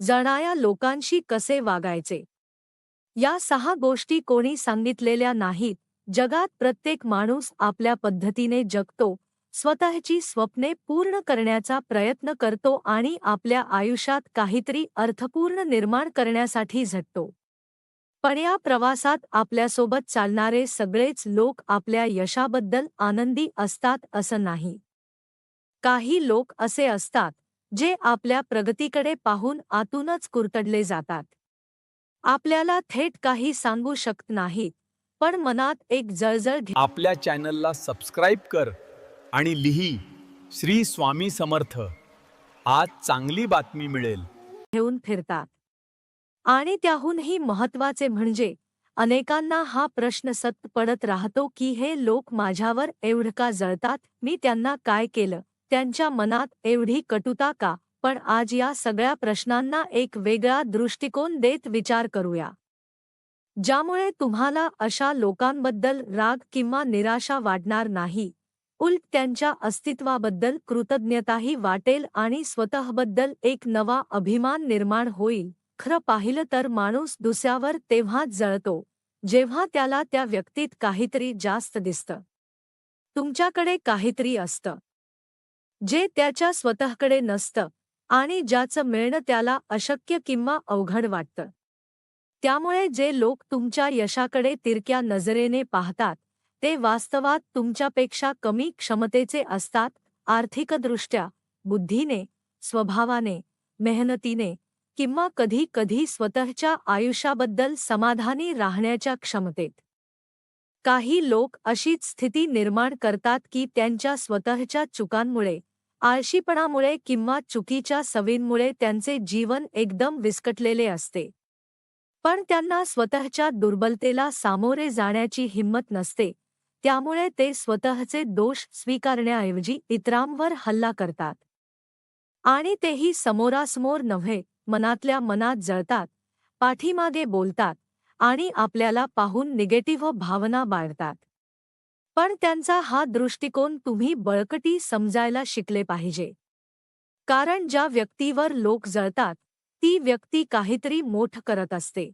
जणाया लोकांशी कसे वागायचे? या सहा गोष्टी कोणी सांगितलेल्या नाहीत. जगात प्रत्येक माणूस आपल्या पद्धतीने जगतो स्वतःची स्वप्ने पूर्ण करण्याचा प्रयत्न करतो आणि आपल्या आयुष्यात काहीतरी अर्थपूर्ण निर्माण करण्यासाठी झटतो. पण या प्रवासात आपल्यासोबत चालणारे सगळेच लोक आपल्या यशाबद्दल आनंदी असतात असं नाही. काही लोक असे असतात जे आपल्या प्रगतीकडे पाहून आतूनच कुरतडले जातात. आपल्याला थेट काही सांगू शकत नाहीत पण मनात एक जळजळ घे आपल्या चॅनलला सबस्क्राईब कर आणि लिही श्री स्वामी समर्थ. आज चांगली बातमी मिळेल. घेऊन फिरतात. आणि त्याहूनही महत्त्वाचे म्हणजे अनेकांना हा प्रश्न सत पडत राहतो की हे लोक माझ्यावर एवढं का जळतात? मी त्यांना काय केलं? त्यांच्या मनात एवढी कटुता का? पण आज या सगळ्या प्रश्नांना एक वेगळा दृष्टिकोन देत विचार करूया. ज्यामुळे तुम्हाला अशा लोकांबद्दल राग किंवा निराशा वाटणार नाही. उलट त्यांच्या अस्तित्वाबद्दल कृतज्ञताही वाटेल आणि स्वतःबद्दल एक नवा अभिमान निर्माण होईल. खरं पाहिलं तर माणूस दुसऱ्यावर तेव्हाच जळतो जेव्हा त्याला त्या व्यक्तीत काहीतरी जास्त दिसतं. तुमच्याकडे काहीतरी असतं. जे त्याच्या स्वतःकडे नसतं आणि ज्याचं मिळणं त्याला अशक्य किंवा अवघड वाटतं. त्यामुळे जे लोक तुमच्या यशाकडे तिरक्या नजरेने पाहतात ते वास्तवात तुमच्यापेक्षा कमी क्षमतेचे असतात आर्थिकदृष्ट्या बुद्धीने स्वभावाने मेहनतीने किंवा कधी कधी स्वतःच्या आयुष्याबद्दल समाधानी राहण्याच्या क्षमतेत. काही लोक अशीच स्थिती निर्माण करतात की त्यांच्या स्वतःच्या चुकांमुळे आळशीपणामुळे किंवा चुकीच्या सवींमुळे त्यांचे जीवन एकदम विस्कटलेले असते. पण त्यांना स्वतःच्या दुर्बलतेला सामोरे जाण्याची हिंमत नसते त्यामुळे ते स्वतःचे दोष स्वीकारण्याऐवजी इतरांवर हल्ला करतात. आणि तेही समोरासमोर नव्हे मनातल्या मनात जळतात पाठीमागे बोलतात आणि आपल्याला पाहून निगेटिव्ह भावना बाळगतात. पण त्यांचा हा दृष्टिकोन तुम्ही बळकटी समजायला शिकले पाहिजे. कारण ज्या व्यक्तीवर लोक जळतात ती व्यक्ती काहीतरी मोठ करत असते.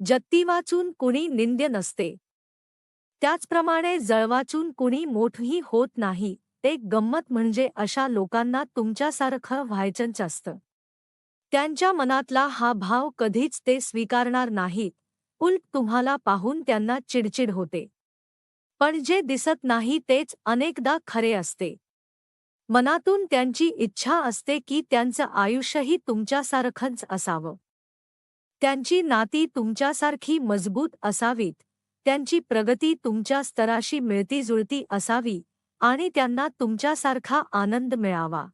जत्ती वाचून कुणी निंद्य नसते. त्याचप्रमाणे जळवाचून कुणी मोठही होत नाही ते गंमत म्हणजे अशा लोकांना तुमच्यासारखं व्हायचंच असतं. त्यांच्या मनातला हा भाव कधीच ते स्वीकारणार नाहीत उलट तुम्हाला पाहून त्यांना चिडचिड होते. पण जे दिसत नाही तेच अनेकदा खरे असते. मनातून त्यांची इच्छा असते की त्यांचं आयुष्यही तुमच्यासारखंच असावं. त्यांची नाती तुमच्यासारखी मजबूत असावीत त्यांची प्रगती तुमच्या स्तराशी मिळतीजुळती असावी आणि त्यांना तुमच्यासारखा आनंद मिळावा.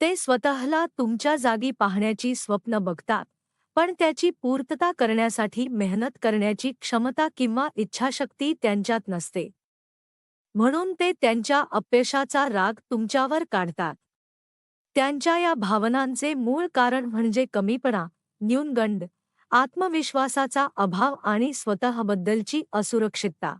ते स्वतःला तुमच्या जागी पाहण्याची स्वप्न बघतात. पण त्याची पूर्तता करण्यासाठी मेहनत करण्याची क्षमता किंवा इच्छाशक्ती त्यांच्यात नसते. म्हणून ते त्यांच्या अपयशाचा राग तुमच्यावर काढतात. त्यांच्या या भावनांचे मूळ कारण म्हणजे कमीपणा न्यूनगंड आत्मविश्वासाचा अभाव आणि स्वतःबद्दलची असुरक्षितता.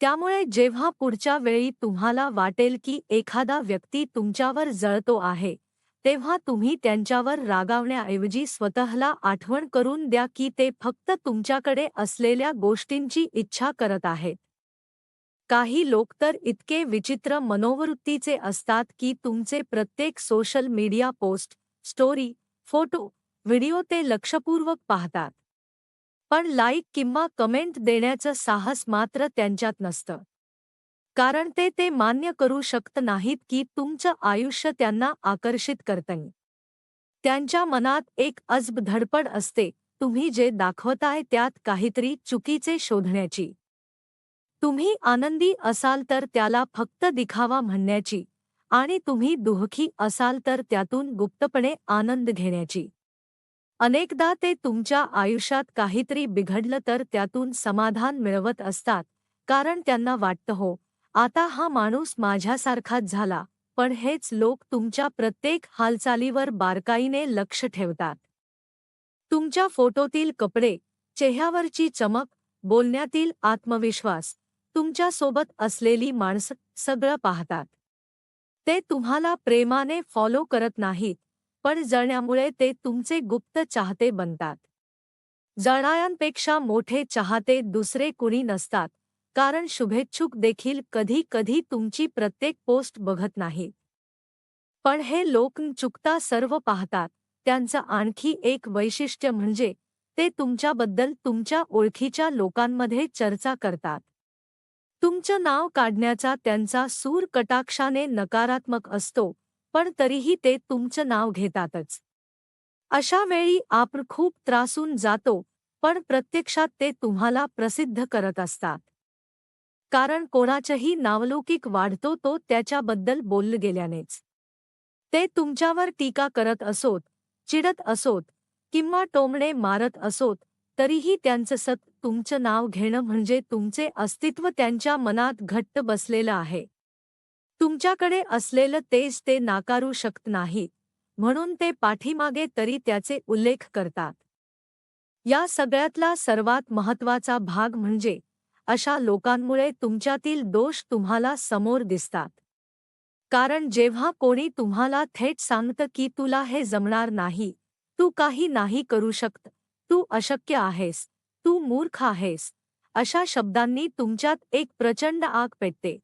त्यामुळे जेव्हा पुढच्या वेळी तुम्हाला वाटेल की एखादा व्यक्ती तुमच्यावर जळतो आहे तेव्हा तुम्ही त्यांच्यावर रागावण्याऐवजी स्वतःला आठवण करून द्या की ते फक्त तुमच्याकडे असलेल्या गोष्टींची इच्छा करत आहेत. काही लोक तर इतके विचित्र मनोवृत्तीचे असतात की तुमचे प्रत्येक social media post story photo video ते लक्षपूर्वक पाहतात. पण लाईक किंवा कमेंट देण्याचं साहस मात्र त्यांच्यात नसतं. कारण ते ते मान्य करू शकत नाहीत की तुमचं आयुष्य त्यांना आकर्षित करतंय. त्यांच्या मनात एक अजब धडपड असते तुम्ही जे दाखवताय त्यात काहीतरी चुकीचे शोधण्याची. तुम्ही आनंदी असाल तर त्याला फक्त दिखावा म्हणण्याची आणि तुम्ही दुःखी असाल तर त्यातून गुप्तपणे आनंद घेण्याची. अनेकदा ते तुमच्या आयुष्यात काहीतरी बिघडलं तर त्यातून समाधान मिळवत असतात कारण त्यांना वाटतं हो आता हा माणूस माझ्यासारखाच झाला पण हेच लोक तुमच्या प्रत्येक हालचालीवर बारकाईने लक्ष ठेवतात. तुमच्या फोटोतील कपडे चेहऱ्यावरची चमक बोलण्यातील आत्मविश्वास तुमच्यासोबत असलेली माणसं सगळं पाहतात. ते तुम्हाला प्रेमाने फॉलो करत नाहीत पण जळण्यामुळे ते तुमचे गुप्त चाहते बनतात. जळणाऱ्यांपेक्षा मोठे चाहते दुसरे कुणी नसतात कारण शुभेच्छुक देखील कधी कधी तुमची प्रत्येक पोस्ट बघत नाहीत पण हे लोक चुकता सर्व पाहतात. त्यांचं आणखी एक वैशिष्ट्य म्हणजे ते तुमच्याबद्दल तुमच्या ओळखीच्या लोकांमध्ये चर्चा करतात. तुमचं नाव काढण्याचा त्यांचा सूर कटाक्षाने नकारात्मक असतो पण तरीही ते तुमचं नाव घेतातच. अशा वेळी आपण खूप त्रासून जातो पण प्रत्यक्षात ते तुम्हाला प्रसिद्ध करत असतात. कारण कोणाचंही नावलौकिक वाढतो तो त्याच्याबद्दल बोललं गेल्यानेच. ते तुमच्यावर टीका करत असोत चिडत असोत किंवा टोमणे मारत असोत तरीही त्यांचं सत तुमचं नाव घेणं म्हणजे तुमचे अस्तित्व त्यांच्या मनात घट्ट बसलेलं आहे. तुमच्याकडे असलेलं तेज ते नाकारू शकत नाही म्हणून ते पाठीमागे तरी त्याचे उल्लेख करतात. या सगळ्यातला सर्वात महत्त्वाचा भाग म्हणजे अशा लोकांमुळे तुमच्यातील दोष तुम्हाला समोर दिसतात. कारण जेव्हा कोणी तुम्हाला थेट सांगतं की तुला हे जमणार नाही तू काही नाही करू शकत तू अशक्य आहेस तू मूर्ख आहेस अशा शब्दांनी तुमच्यात एक प्रचंड आग पेटते.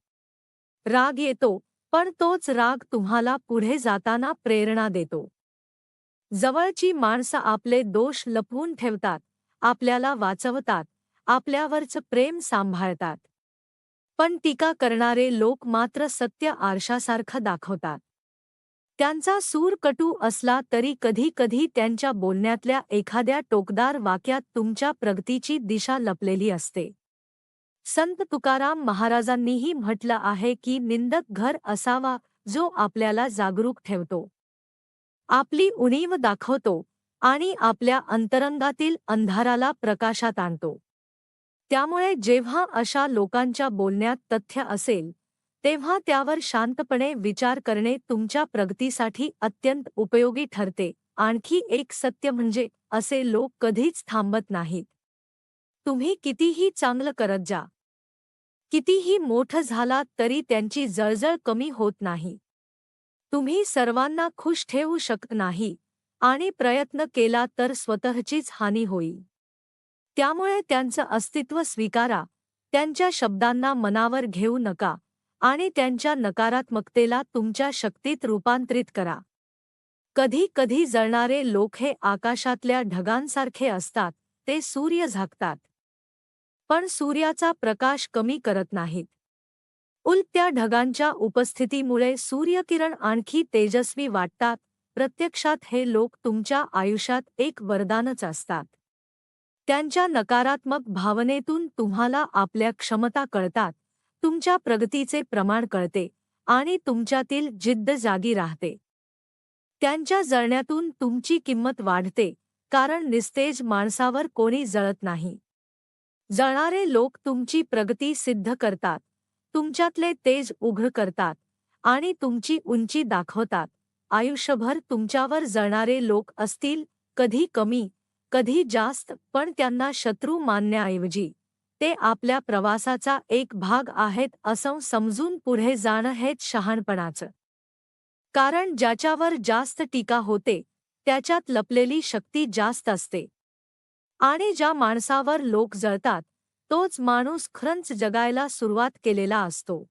राग येतो पण तोच राग तुम्हाला पुढे जाताना प्रेरणा देतो. जवळची माणसं आपले दोष लपवून ठेवतात आपल्याला वाचवतात आपल्यावरचं प्रेम सांभाळतात. पण टीका करणारे लोक मात्र सत्य आरशासारखं दाखवतात. त्यांचा सूर कटू असला तरी कधी कधी त्यांच्या बोलण्यातल्या एखाद्या टोकदार वाक्यात तुमच्या प्रगतीची दिशा लपलेली असते. संत तुकाराम महाराजांनीही म्हटलं आहे की निंदक घर असावा जो आपल्याला जागरूक ठेवतो. आपली उणीव दाखवतो आणि आपल्या अंतरंगातील अंधाराला प्रकाशात आणतो. त्यामुळे जेव्हा अशा लोकांच्या बोलण्यात तथ्य असेल तेव्हा त्यावर शांतपणे विचार करणे तुमच्या प्रगतीसाठी अत्यंत उपयोगी ठरते. आणखी एक सत्य म्हणजे असे लोक कधीच थांबत नाहीत. तुम्ही कितीही चांगलं करत जा. कितीही मोठं झालात तरी त्यांची जळजळ कमी होत नाही. तुम्ही सर्वांना खुश ठेवू शकत नाही आणि प्रयत्न केला तर स्वतःचीच हानी होईल. त्यामुळे त्यांचं अस्तित्व स्वीकारा. त्यांच्या शब्दांना मनावर घेऊ नका आणि त्यांच्या नकारात्मकतेला तुमच्या शक्तीत रूपांतरित करा. कधी कधी जळणारे लोक हे आकाशातल्या ढगांसारखे असतात ते सूर्य झाकतात. पण सूर्याचा प्रकाश कमी करत नाहीत. उलट त्या ढगांच्या उपस्थितीमुळे सूर्यकिरण आणखी तेजस्वी वाटतात प्रत्यक्षात हे लोक तुमच्या आयुष्यात एक वरदानच असतात. त्यांच्या नकारात्मक भावनेतून तुम्हाला आपल्या क्षमता कळतात तुमच्या प्रगतीचे प्रमाण कळते आणि तुमच्यातील जिद्द जागी राहते. त्यांच्या जळण्यातून तुमची किंमत वाढते कारण निस्तेज माणसावर कोणी जळत नाही. जळणारे लोक तुमची प्रगती सिद्ध करतात तुमच्यातले तेज उघड करतात आणि तुमची उंची दाखवतात. आयुष्यभर तुमच्यावर जळणारे लोक असतील कधी कमी कधी जास्त पण त्यांना शत्रू मानण्याऐवजी ते आपल्या प्रवासाचा एक भाग आहेत असं समजून पुढे जाणं हेच शहाणपणाचं. कारण ज्याच्यावर जास्त टीका होते त्याच्यात लपलेली शक्ती जास्त असते. आणि ज्या माणसावर लोक जळतात तोच माणूस खरंच जगायला सुरुवात केलेला असतो.